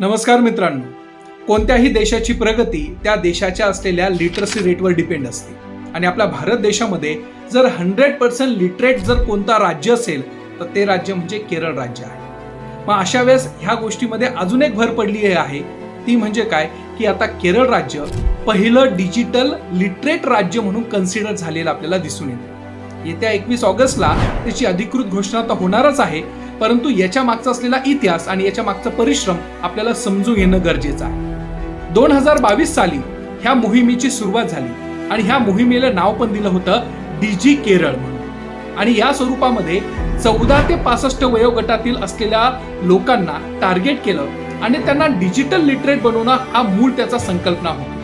नमस्कार मित्रांनो. कोणत्याही देशाची प्रगती त्या देशाच्या असलेल्या लिटरसी रेटवर डिपेंड असते. आणि आपल्या भारत देशामध्ये जर हंड्रेड पर्सेंट लिटरेट जर कोणता राज्य असेल तर ते राज्य म्हणजे केरळ राज्य आहे. मग अशा वेळेस ह्या गोष्टीमध्ये अजून एक भर पडली आहे. ती म्हणजे काय? की आता केरळ राज्य पहिलं डिजिटल लिटरेट राज्य म्हणून कन्सिडर झालेलं आपल्याला दिसून येतं. येत्या एकवीस ऑगस्टला त्याची अधिकृत घोषणा तर होणारच आहे परंतु याच्या मागचा असलेला इतिहास आणि याच्या मागचा परिश्रम आपल्याला समजून घेणं गरजेचं आहे. दोन हजार बावीस साली ह्या मोहिमेची सुरुवात झाली आणि ह्या मोहिमेला नाव पण दिलं होतं डीजी केरळ म्हणून. आणि या स्वरूपामध्ये चौदा ते पासष्ट वयोगटातील असलेल्या लोकांना टार्गेट केलं आणि त्यांना डिजिटल लिटरेट बनवणं हा मूळ त्याचा संकल्पना होती.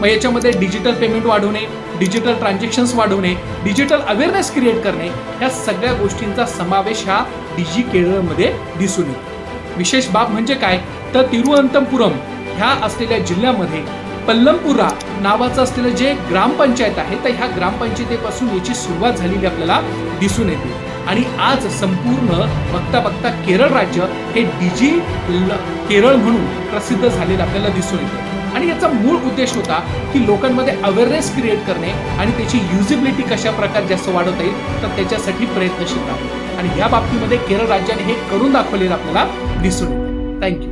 मग याच्यामध्ये डिजिटल पेमेंट वाढवणे डिजिटल ट्रान्झॅक्शन्स वाढवणे डिजिटल अवेअरनेस क्रिएट करणे या सगळ्या गोष्टींचा समावेश हा डिजी केरळमध्ये दिसून येतो. विशेष बाब म्हणजे काय? तर तिरुअनंतपुरम ह्या असलेल्या जिल्ह्यामध्ये पल्लमपुरा नावाचं असलेलं जे ग्रामपंचायत आहे तर ह्या ग्रामपंचायतीपासून याची सुरुवात झालेली आपल्याला दिसून येते. आणि आज संपूर्ण बघता बघता केरळ राज्य हे डिजी केरळ म्हणून प्रसिद्ध झालेलं आपल्याला दिसून येतं. आणि याचा मूळ उद्देश होता की लोकांमध्ये अवेअरनेस क्रिएट करणे आणि त्याची युजिबिलिटी कशा प्रकारे जास्त वाढवता येईल तर त्याच्यासाठी प्रयत्नशील आहे आणि या बाबतीमध्ये केरळ राज्याने हे करून दाखवलेलं आपल्याला दिसून येतं. थँक्यू